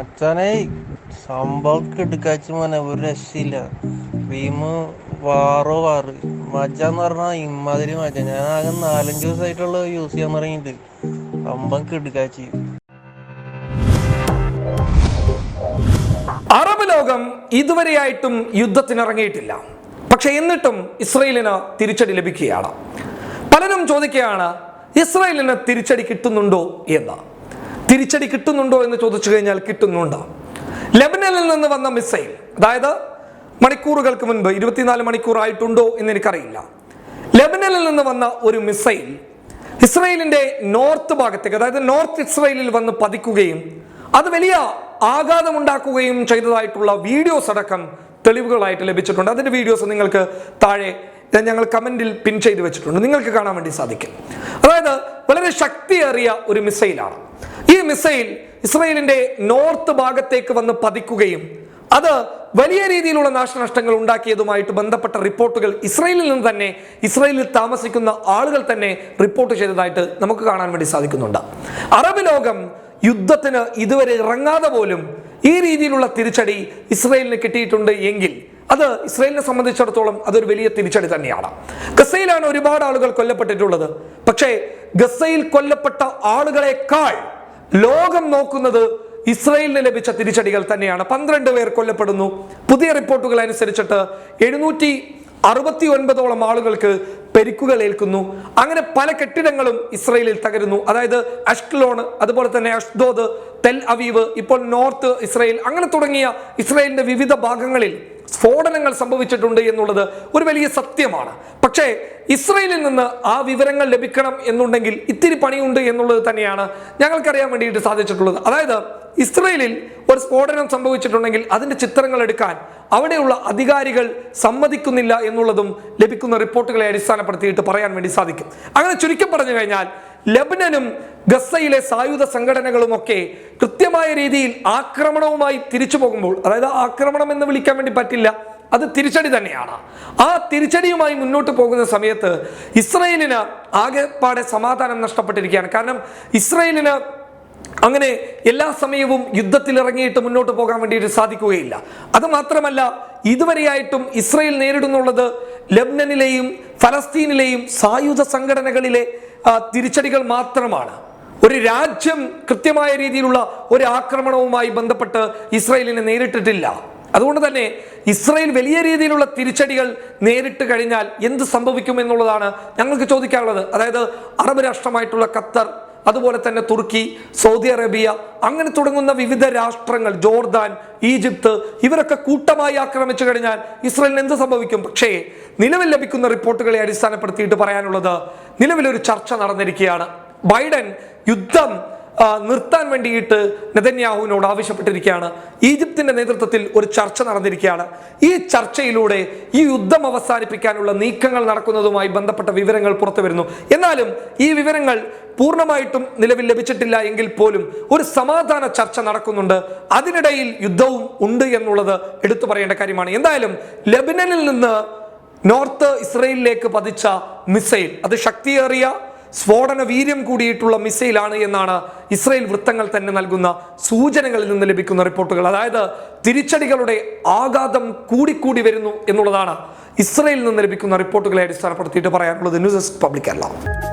അച്ഛനെ സംഭവം എടുക്കാച്ച മോനെ ഒരു രക്ഷയില്ല. ഭീമ് വാറോ വാറ്. മജ എന്ന് പറഞ്ഞാൽ ഇമ്മാതിരി മജ ഞാൻ ആകെ നാലഞ്ച് ദിവസമായിട്ടുള്ള യൂസ് ചെയ്യാൻ തുടങ്ങിയിട്ട്. സംഭവം കെടുക്കാച്ച അറബ് ലോകം ഇതുവരെയായിട്ടും യുദ്ധത്തിനിറങ്ങിയിട്ടില്ല. പക്ഷെ എന്നിട്ടും ഇസ്രയേലിന് തിരിച്ചടി ലഭിക്കുകയാണ്. പലരും ചോദിക്കുകയാണ് ഇസ്രയേലിന് തിരിച്ചടി കിട്ടുന്നുണ്ടോ എന്ന്. തിരിച്ചടി കിട്ടുന്നുണ്ടോ എന്ന് ചോദിച്ചു കഴിഞ്ഞാൽ കിട്ടുന്നുണ്ട്. ലെബനനിൽ നിന്ന് വന്ന മിസൈൽ അതായത് മണിക്കൂറുകൾക്ക് മുൻപ് ഇരുപത്തിനാല് മണിക്കൂർ ആയിട്ടുണ്ടോ എന്ന് എനിക്കറിയില്ല. ലെബനനിൽ നിന്ന് വന്ന ഒരു മിസൈൽ ഇസ്രയേലിന്റെ നോർത്ത് ഭാഗത്തേക്ക് അതായത് നോർത്ത് ഇസ്രയേലിൽ വന്ന് പതിക്കുകയും അത് വലിയ ആഘാതമുണ്ടാക്കുകയും ചെയ്തതായിട്ടുള്ള വീഡിയോസ് അടക്കം തെളിവുകളായിട്ട് ലഭിച്ചിട്ടുണ്ട്. അതിന്റെ വീഡിയോസ് നിങ്ങൾക്ക് താഴെ ഞങ്ങൾ കമന്റിൽ പിൻ ചെയ്ത് വെച്ചിട്ടുണ്ട്. നിങ്ങൾക്ക് കാണാൻ വേണ്ടി സാധിക്കും. അതായത് വളരെ ശക്തിയേറിയ ഒരു മിസൈലാണ്. ഈ മിസൈൽ ഇസ്രയേലിന്റെ നോർത്ത് ഭാഗത്തേക്ക് വന്ന് പതിക്കുകയും അത് വലിയ രീതിയിലുള്ള നാശനഷ്ടങ്ങൾ ഉണ്ടാക്കിയതുമായിട്ട് ബന്ധപ്പെട്ട റിപ്പോർട്ടുകൾ ഇസ്രയേലിൽ നിന്ന് തന്നെ ഇസ്രയേലിൽ താമസിക്കുന്ന ആളുകൾ തന്നെ റിപ്പോർട്ട് ചെയ്തതായിട്ട് നമുക്ക് കാണാൻ വേണ്ടി സാധിക്കുന്നുണ്ട്. അറബ് ലോകം യുദ്ധത്തിന് ഇതുവരെ ഇറങ്ങാതെ പോലും ഈ രീതിയിലുള്ള തിരിച്ചടി ഇസ്രയേലിന് കിട്ടിയിട്ടുണ്ട് എങ്കിൽ അത് ഇസ്രയേലിനെ സംബന്ധിച്ചിടത്തോളം അതൊരു വലിയ തിരിച്ചടി തന്നെയാണ്. ഗസയിലാണ് ഒരുപാട് ആളുകൾ കൊല്ലപ്പെട്ടിട്ടുള്ളത്. പക്ഷേ ഗസയിൽ കൊല്ലപ്പെട്ട ആളുകളെക്കാൾ ലോകം നോക്കുന്നത് ഇസ്രയേലിന് ലഭിച്ച തിരിച്ചടികൾ തന്നെയാണ്. പന്ത്രണ്ട് പേർ കൊല്ലപ്പെടുന്നു. പുതിയ റിപ്പോർട്ടുകൾ അനുസരിച്ചിട്ട് എഴുന്നൂറ്റി അറുപത്തി ഒൻപതോളം ആളുകൾക്ക് പരിക്കുകൾ ഏൽക്കുന്നു. അങ്ങനെ പല കെട്ടിടങ്ങളും ഇസ്രയേലിൽ തകരുന്നു. അതായത് അഷ്ക്ലോൺ അതുപോലെ തന്നെ അഷ്ദോദ് തെൽ അവീവ് ഇപ്പോൾ നോർത്ത് ഇസ്രയേൽ അങ്ങനെ തുടങ്ങിയ ഇസ്രയേലിന്റെ വിവിധ ഭാഗങ്ങളിൽ സ്ഫോടനങ്ങൾ സംഭവിച്ചിട്ടുണ്ട് എന്നുള്ളത് ഒരു വലിയ സത്യമാണ്. പക്ഷേ ഇസ്രയേലിൽ നിന്ന് ആ വിവരങ്ങൾ ലഭിക്കണം എന്നുണ്ടെങ്കിൽ ഇത്തിരി പണിയുണ്ട് എന്നുള്ളത് തന്നെയാണ് ഞങ്ങൾക്കറിയാൻ വേണ്ടിയിട്ട് സാധിച്ചിട്ടുള്ളത്. അതായത് ഇസ്രയേലിൽ ഒരു സ്ഫോടനം സംഭവിച്ചിട്ടുണ്ടെങ്കിൽ അതിന്റെ ചിത്രങ്ങൾ എടുക്കാൻ അവിടെയുള്ള അധികാരികൾ സമ്മതിക്കുന്നില്ല എന്നുള്ളതും ലഭിക്കുന്ന റിപ്പോർട്ടുകളെ അടിസ്ഥാനപ്പെടുത്തിയിട്ട് പറയാൻ വേണ്ടി സാധിക്കും. അങ്ങനെ ചുരുക്കി പറഞ്ഞു കഴിഞ്ഞാൽ ലബനനും ഗസയിലെ സായുധ സംഘടനകളും ഒക്കെ കൃത്യമായ രീതിയിൽ ആക്രമണവുമായി തിരിച്ചു പോകുമ്പോൾ അതായത് ആക്രമണം എന്ന് വിളിക്കാൻ വേണ്ടി പറ്റില്ല അത് തിരിച്ചടി തന്നെയാണ്. ആ തിരിച്ചടിയുമായി മുന്നോട്ട് പോകുന്ന സമയത്ത് ഇസ്രയേലിന് ആകെപ്പാടെ സമാധാനം നഷ്ടപ്പെട്ടിരിക്കുകയാണ്. കാരണം ഇസ്രയേലിന് അങ്ങനെ എല്ലാ സമയവും യുദ്ധത്തിൽ ഇറങ്ങിയിട്ട് മുന്നോട്ട് പോകാൻ വേണ്ടിയിട്ട് സാധിക്കുകയില്ല. അത് മാത്രമല്ല ഇതുവരെയായിട്ടും ഇസ്രയേൽ നേരിടുന്നുള്ളത് ലബ്നനിലെയും ഫലസ്തീനിലെയും സായുധ സംഘടനകളിലെ തിരിച്ചടികൾ മാത്രമാണ്. ഒരു രാജ്യം കൃത്യമായ രീതിയിലുള്ള ഒരു ആക്രമണവുമായി ബന്ധപ്പെട്ട് ഇസ്രയേലിനെ നേരിട്ടിട്ടില്ല. അതുകൊണ്ട് തന്നെ ഇസ്രയേൽ വലിയ രീതിയിലുള്ള തിരിച്ചടികൾ നേരിട്ട് കഴിഞ്ഞാൽ എന്ത് സംഭവിക്കും എന്നുള്ളതാണ് ഞങ്ങൾക്ക് ചോദിക്കാനുള്ളത്. അതായത് അറബ് രാഷ്ട്രമായിട്ടുള്ള ഖത്തർ അതുപോലെ തന്നെ തുർക്കി സൗദി അറേബ്യ അങ്ങനെ തുടങ്ങുന്ന വിവിധ രാഷ്ട്രങ്ങൾ ജോർദാൻ ഈജിപ്ത് ഇവരൊക്കെ കൂട്ടമായി ആക്രമിച്ചു കഴിഞ്ഞാൽ ഇസ്രയേലിന് എന്ത് സംഭവിക്കും? പക്ഷേ നിലവിൽ ലഭിക്കുന്ന റിപ്പോർട്ടുകളെ അടിസ്ഥാനപ്പെടുത്തിയിട്ട് പറയാനുള്ളത് നിലവിലൊരു ചർച്ച നടന്നിരിക്കുകയാണ്. ബൈഡൻ യുദ്ധം നിർത്താൻ വേണ്ടിയിട്ട് നെതന്യാഹുവിനോട് ആവശ്യപ്പെട്ടിരിക്കുകയാണ്. ഈജിപ്തിന്റെ നേതൃത്വത്തിൽ ഒരു ചർച്ച നടന്നിരിക്കുകയാണ്. ഈ ചർച്ചയിലൂടെ ഈ യുദ്ധം അവസാനിപ്പിക്കാനുള്ള നീക്കങ്ങൾ നടക്കുന്നതുമായി ബന്ധപ്പെട്ട വിവരങ്ങൾ പുറത്തു വരുന്നു. എന്നാലും ഈ വിവരങ്ങൾ പൂർണമായിട്ടും നിലവിൽ ലഭിച്ചിട്ടില്ല എങ്കിൽ പോലും ഒരു സമാധാന ചർച്ച നടക്കുന്നുണ്ട്. അതിനിടയിൽ യുദ്ധവും ഉണ്ട് എന്നുള്ളത് എടുത്തു പറയേണ്ട കാര്യമാണ്. എന്തായാലും ലബനനിൽ നിന്ന് നോർത്ത് ഇസ്രയേലിലേക്ക് പതിച്ച മിസൈൽ അത് ശക്തിയേറിയ സ്ഫോടന വീര്യം കൂടിയിട്ടുള്ള മിസൈലാണ് എന്നാണ് ഇസ്രയേൽ വൃത്തങ്ങൾ തന്നെ നൽകുന്ന സൂചനകളിൽ നിന്ന് ലഭിക്കുന്ന റിപ്പോർട്ടുകൾ. അതായത് തിരിച്ചടികളുടെ ആഘാതം കൂടിക്കൂടി വരുന്നു എന്നുള്ളതാണ് ഇസ്രയേലിൽ നിന്ന് ലഭിക്കുന്ന റിപ്പോർട്ടുകളെ അടിസ്ഥാനപ്പെടുത്തിയിട്ട് പറയാനുള്ളത് ന്യൂസ് ഡെസ്ക് പബ്ലിക് കേരള.